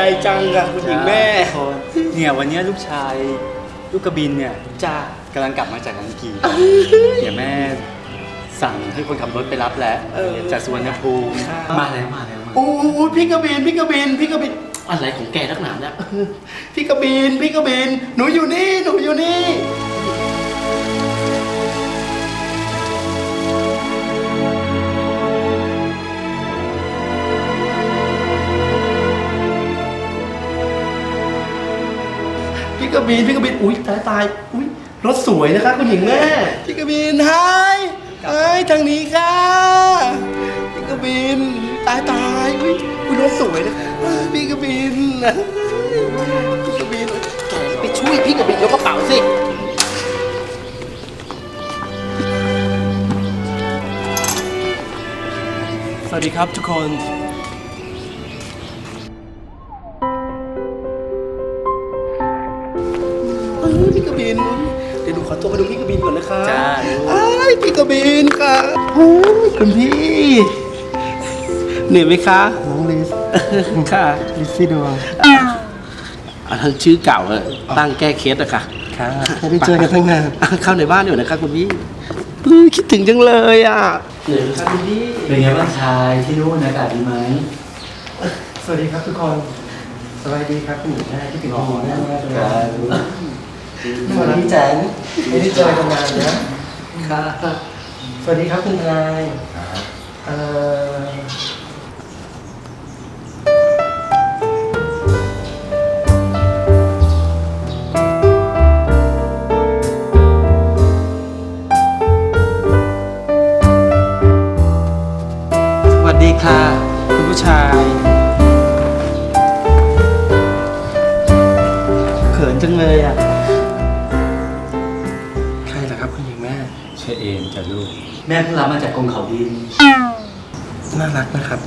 ดีใจจังค่ะคุณหญิงแม่ เนี่ยวันเนี้ยลูกชาย ลูกกระบินเนี่ยจ้ากำลังกลับมาจากอังกฤษเดี๋ยวแม่สั่งให้คนขับรถไปรับแล้วจากสุวรรณภูมิมาแล้วมาแล้วมาโอ้โหพี่กระบินพี่กระบินพี่กระบินอะไรของแกนักหนาเนี่ยพี่กระบินพี่กระบินหนูอยู่นี่หนูอยู่นี่ พี่กระบินพี่กระบินอุ้ยตายตายอุ้ยรถสวยนะคะคุณหญิงแม่พี่กระบินไฮไฮทางนี้ค่ะพี่กระบินตายตายอุ้ยอุ้ยรถสวยนะเอ้ยพี่กระบินพี่กระบินแกไปช่วยพี่กระบินยกกระเป๋าสิสวัสดีครับทุกคน บินค่ะโอ้ยคุณพี่ เหนื่อยไหมคะ น้องลิสค่ะ ลิซซี่ดวงอันนั้นชื่อเก่าอะตั้งแก้เคสอะค่ะค่ะไม่ได้เจอกันตั้งนานอะเข้าในบ้านอยู่นะคะคุณพี่เอ้ยคิดถึงจังเลยอะเหนื่อยไหมคะคุณพี่เป็นไงบ้างชายที่นู่นอากาศดีไหมสวัสดีครับทุกคนสวัสดีครับคุณหญิงแม่ที่ถึงคุณหญิงแม่มากเลยสวัสดีแจงไม่ได้เจอกันนานนะค่ะส วัสดีครับคุณนายเอ่อ รับมาจากกรมเขาดิน น่ารักนะครับ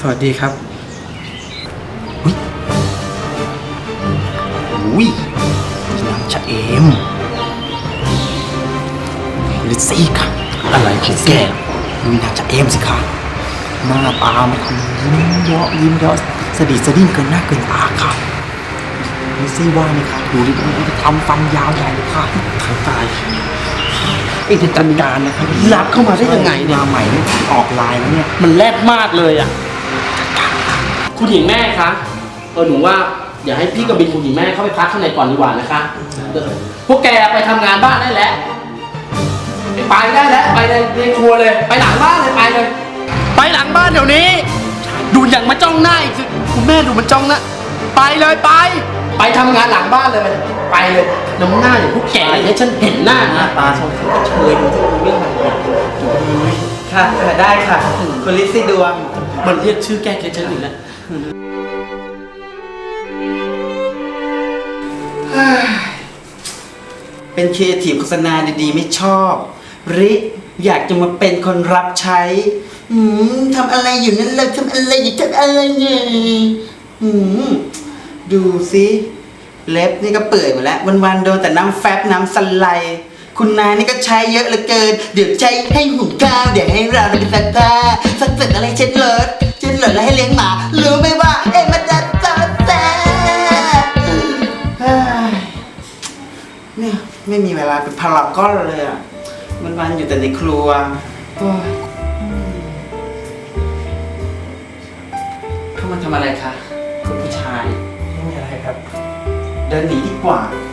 สวัสดีครับอุ้ยนางชะเอมลิซซี่ค่ะ อะไรของแกมีนางชะเอมสิค่ะ หน้าตามันคือยิ้มเยาะยิ้มเยาะสะดิดสะดิ้งเกินหน้าเกินตาค่ะลิซซี่ว่าไหมคะดูดิดูดิทำฟันยาวใหญ่เลยค่ะทางตาย เป็นจันดานนะครับรับเข้ามาได้ยังไงเนี่ยมาใหม่เนี่ยออกลายแล้วเนี่ยมันแรดมากเลยอะคุณหญิงแม่คะเออหนูว่าอย่าให้พี่กับบินคุณหญิงแม่เข้าไปพักข้างในก่อนดีกว่านะคะเออพวกแกไปทำงานบ้านได้แล้วไปได้แล้วไปในในครัวเลย ไปหลังบ้านเลยไปเลย ไปหลังบ้านเดี๋ยวนี้ ดูอย่างมาจ้องหน้าอีกสิคุณแม่ดูมันจ้องหน้าไปเลยไป ไปทำงานหลังบ้านเลย ไปเลยน้ำหน้าอย่างพวกแกเนี่ยฉันเห็นหน้านะตาชมเชยดูที่เรื่องอะไรเนี่ยค่ะได้ค่ะ คุณลิซซี่ดวง มันเรียกชื่อแก้เคล็ดฉันอีกแล้วเป็นครีเอทีฟโฆษณาดีๆ ไม่ชอบ ริอยากจะมาเป็นคนรับใช้ อืมทำอะไรอยู่นั่นเลยทำอะไรอยู่ทำอะไรเนี่ยอืมดูสิ เล็บนี่ก็เปื่อยหมดแล้ว วันๆโดนแต่น้ำแฟบน้ำสไลด์คุณนายนี่ก็ใช้เยอะเหลือเกิน เดี๋ยวใช้ให้หุงข้าวเดี๋ยวให้เราเป็นซักผ้าซักเสร็จอะไรเช็ดรถเช็ดรถแล้วให้เลี้ยงหมารู้ไหมว่าเอ็มมันจะซอแซ่เนี่ยไม่มีเวลาเป็นพารากอนเลยอะวันๆอยู่แต่ในครัวโอ้ยเข้ามาทำอะไรคะ เดินห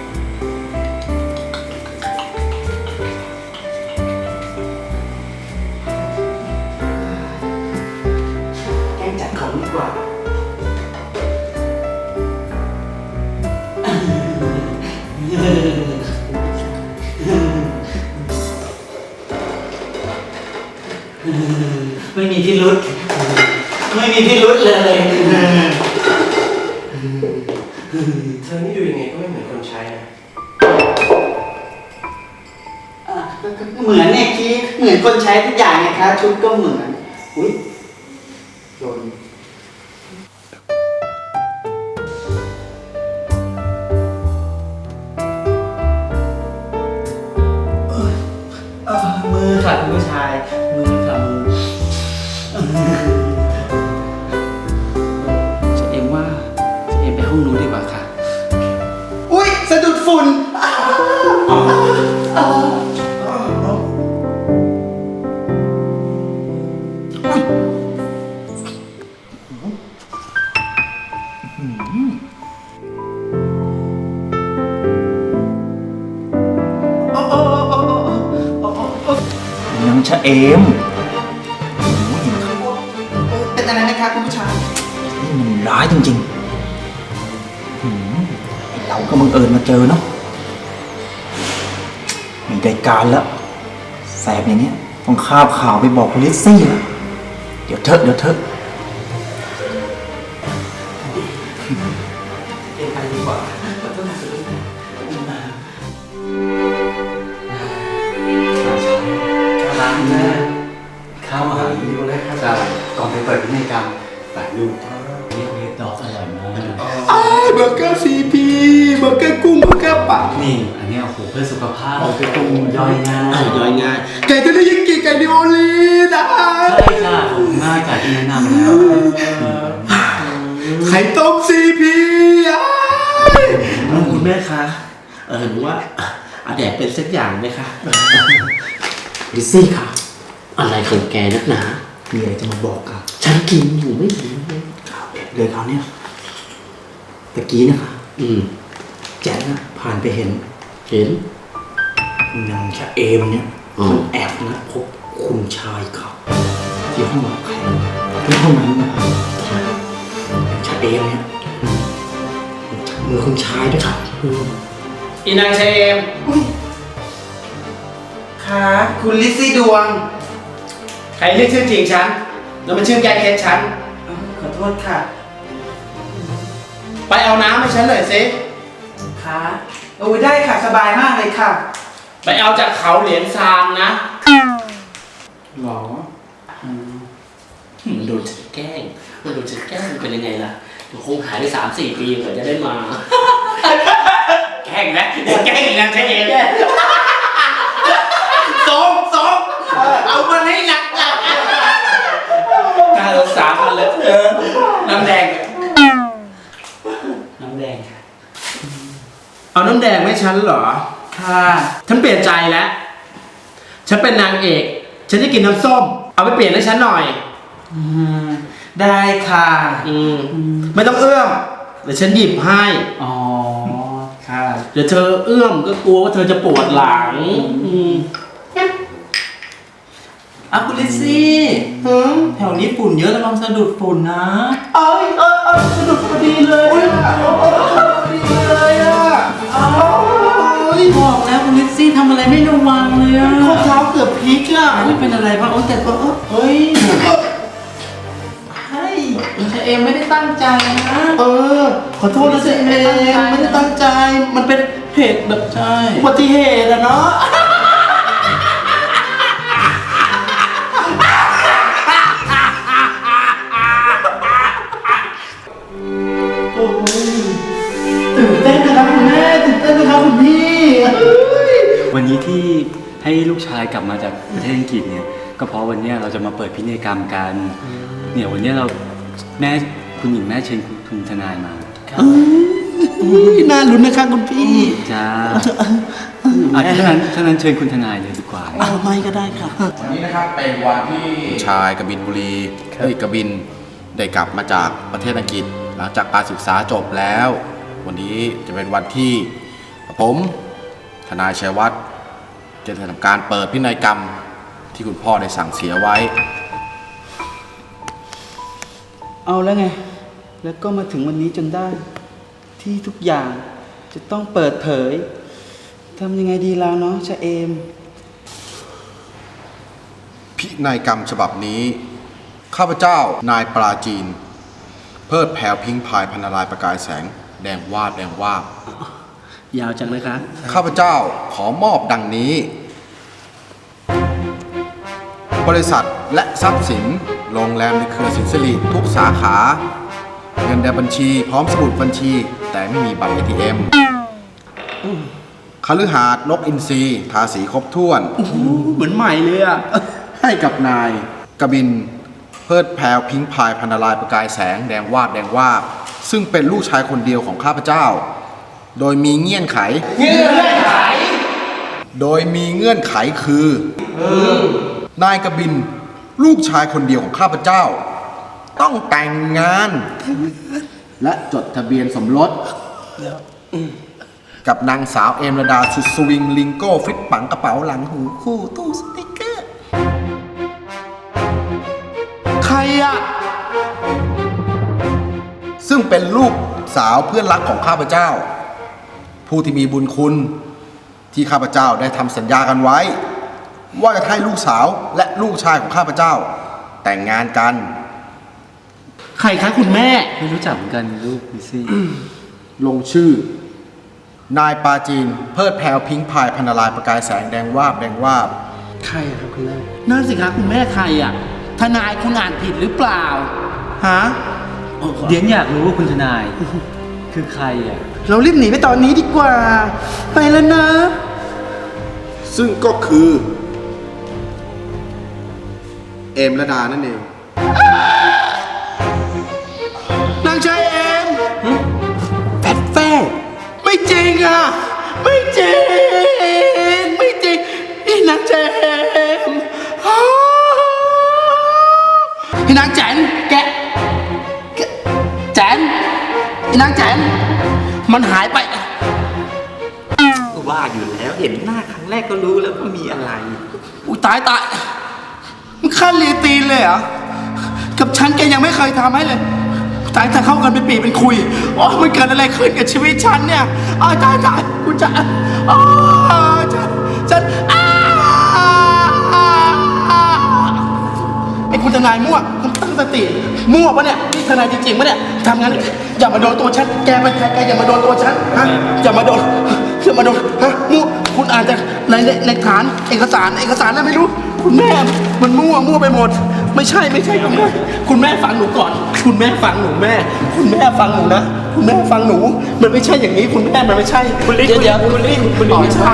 เธอนี่ดูยังไงก็ไม่เหมือนคนใช้นะอะเหมือนเนี่ยคิดเหมือนคนใช้ทุกอย่างไงคะชุดก็เหมือน อุ้ยโดน นางชะเอมเป็นอะไรนะคะคุณผู้ชายนี่มันร้ายจริงๆหืมไอ้เราก็บังเอิญมาเจอเนาะมีได้การแล้วแสบอย่างเนี้ยต้องข้าวข่าวไปบอกคุณลิซซี่แล้วเดี๋ยวเถอะเดี๋ยวเถอะ กอร์ซีพีเบอร์เกอร์กุ้งเบอร์เกอร์ปักนี่ อันเนี้ยโอ้โหเพื่อสุขภาพคือกรุงย่อยง่ายย่อยง่ายไก่ทะเลยังกิไก่ดิโอลีนะใช่ค่ะง่ายจากที่แนะนำแล้วไข่ต้มซีพีคุณแม่คะเออหรือว่าอาแดกเป็นสักอย่างไหมคะลิซี่ค่ะ อะไรของแกนักหนามีอะไรจะมาบอกค่ะ ฉันกินอยู่ไม่หิวเลยเด็ดเลยคราวเนี้ย ตะกี้นะคะอืมแจ๊คน่ะผ่านไปเห็นเห็น นางชะเอมเนี่ยอืมแอบนะพบคุณชายเขาที่ห้องรับแขกที่ห้องนั้นนะครับนางชะเอมเนี่ยจับมือคุณชายด้วยครับอีนางเชมค่ะคุณลิซซี่ดวง ใครเรียกชื่อจริงฉัน แล้วมันชื่อแกเคสฉัน ขอโทษค่ะ ไปเอาน้ำให้ฉันหน่อยสิค่ะโอ้ยได้ค่ะสบายมากเลยค่ะ ไปเอาจากเขาเหรียญซานนะหรอมันโดนฉันแกล้งมันโดนฉันแกล้งเป็นยังไงล่ะเดี๋ยวคงหายไปสามสี่ปีกว่าจะได้มา แกล้งนะแกล้งอีกนางเชมสองสองเอามันให้หนักหนักกล้ารักษามั เอาน้ำแดงไม่ฉันเหรอ ค่ะฉันเปลี่ยนใจแล้ว ฉันเป็นนางเอก ฉันจะกินน้ำส้ม เอาไปเปลี่ยนให้ฉันหน่อย อืมได้ค่ะ อืม ไม่ต้องเอื้อมเดี๋ยวฉันหยิบให้ อ๋อ ค่ะ เดี๋ยวเธอเอื้อมก็กลัวว่าเธอจะปวดหลัง อืมอะคุณลิซซี่แถวนี้ฝุ่นเยอะระวังสะดุดฝุ่นนะ เอ้ยเอ้ยเอ้ยสนุกพอดีเลยอะ บอกแล้วคุณลิซซี่ทำอะไรไม่ระวังเลยอะข้อเท้าเกือบพลิกอะไม่เป็นอะไรบ้างโอ้แต่ก็เออเฮ้ยเฮ้ยเชเอมไม่ได้ตั้งใจนะ เออ ขอโทษนะเจเองไม่ได้ตั้งใจ มันเป็นเหตุแบบใช่อุบัติเหตุอะเนาะโอ้ยตื่นเต้นนะครับคุณแม่ตื่นเต้นนะครับคุณพี่เฮ้ย วันนี้ที่ให้ลูกชายกลับมาจากประเทศอังกฤษเนี่ยก็เพราะวันเนี้ยเราจะมาเปิดพินัยกรรมกันเนี่ยวันเนี้ยเราแม่คุณหญิงแม่เชิญคุณทนายมาน่าลุ้นนะครับคุณพี่จ้าอะถ้านั้นถ้านั้นเชิญคุณทนายเลยดีกว่าเอาไม่ก็ได้ค่ะ วันนี้นะครับเป็นวันที่ชายกบินบุรีเอ้ยกบินได้กลับมาจากประเทศอังกฤษ หลังจากการศึกษาจบแล้ว วันนี้จะเป็นวันที่ผม ทนายชัยวัฒน์จะทำการเปิดพินัยกรรมที่คุณพ่อได้สั่งเสียไว้ เอาแล้วไง แล้วก็มาถึงวันนี้จนได้ ที่ทุกอย่างจะต้องเปิดเผยทำยังไงดีแล้วเนาะชะเอม พินัยกรรมฉบับนี้ ข้าพเจ้านายปราจีน เพิดแผ่วพิงพายพันนารายประกายแสง แดงวาดแดงวาบ ยาวจังเลยคะ ข้าพเจ้าขอมอบดังนี้ บริษัทและทรัพย์สินโรงแรมในเครือสินสิริทุกสาขา เงินในบัญชีพร้อมสมุดบัญชี แต่ไม่มีบัตร ATM คฤหาสน์นกอินทรีทาสีครบถ้วนเหมือนใหม่เลยอะ ให้กับนายกบิน เพิดแพรวพิงพายพันนารายประกายแสงแดงวาดแดงวาบซึ่งเป็นลูกชายคนเดียวของข้าพเจ้า โดยมีเงื่อนไข เงื่อนไข โดยมีเงื่อนไขคือนายกบินลูกชายคนเดียวของข้าพเจ้า ต้องแต่งงาน และจดทะเบียนสมรส กับนางสาวเอมระดาสุดสวิงลิงโก้ฟิตปังกระเป๋าหลังหูคู่ตู้สติกเกอร์ ใครอะซึ่งเป็นลูกสาวเพื่อนรักของข้าพเจ้า ผู้ที่มีบุญคุณที่ข้าพเจ้าได้ทำสัญญากันไว้ ว่าจะให้ลูกสาวและลูกชายของข้าพเจ้า แต่งงานกัน ใครคะคุณแม่ ไม่รู้จักเหมือนกันลูกลิซซี่ ลงชื่อ นายปาจีน เพิดแพรวพิงพายพันนารายประกายแสงแดงวาบแดงวาบใครอะครับคุณแม่นั่นสิคะคุณแม่ใครอะ ทนายคุณอ่านผิดหรือเปล่า ฮะ เดียนอยากรู้ว่าคุณทนาย คือใครอะ เรารีบหนีไปตอนนี้ดีกว่า ไปแล้วนะ ซึ่งก็คือ เอมระดานั่นเอง นางชายเอ็มแฟดแฟ่ไม่จริงอะ ไม่จริง ไม่จริงนี่นางชายเอ็มอ้าวพี่นางแจน นางแจนมันหายไป ว่าอยู่แล้วเห็นหน้าครั้งแรกก็รู้แล้วว่ามีอะไร อุ้ยตายตายมันขั้นลีตีนเลยเหรอ กับฉันแกยังไม่เคยทำให้เลย ตายแต่เข้ากันเป็นปีเป็นคุยอ๋อมันเกิดอะไรขึ้นกับชีวิตฉันเนี่ยอ้าวตายตายกูจะอ๋อฉันฉันอ้าไอ้คุณทนายมั่วคุณตั้งสติมั่วปะเนี่ยนี่ ทนายจริงๆปะเนี่ยทำงั้นอย่ามาโดนตัวฉัน แกเป็นใครแกอย่ามาโดนตัวฉันฮะอย่ามาโดนอย่ามาโดนฮะมั่วคุณอ่านจากในในในฐานเอกสารเอกสารอะไรไม่รู้ คุณแม่มันมั่วมั่วไปหมด ไม่ใช่ไม่ใช่คุณแม่คุณแม่ฟังหนูก่อน คุณแม่ฟังหนูแม่ คุณแม่ฟังหนูนะคุณแม่ฟังหนู มันไม่ใช่อย่างนี้คุณแม่มันไม่ใช่คุณลิศเดี๋ยวๆคุณลิศคุณลิศไม่ใช่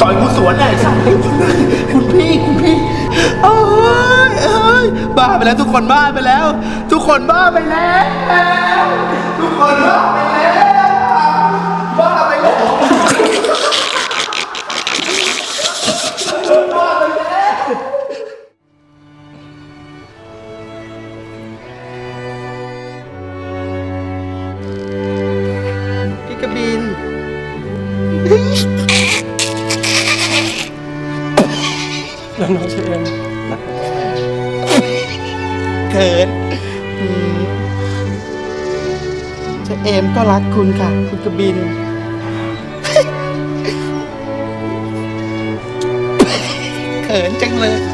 ต่อยกูสวนเลยไอ้สัตว์คุณพี่คุณพี่เอ้ยเอ้ ยบ้าไปแล้วทุกคนบ้าไปแล้ว ทุกคนบ้าไปแล้ว ทุกคนบ้าไปแล้ว เชเอมก็รักคุณค่ะ คุณกบิน เขินจังเลย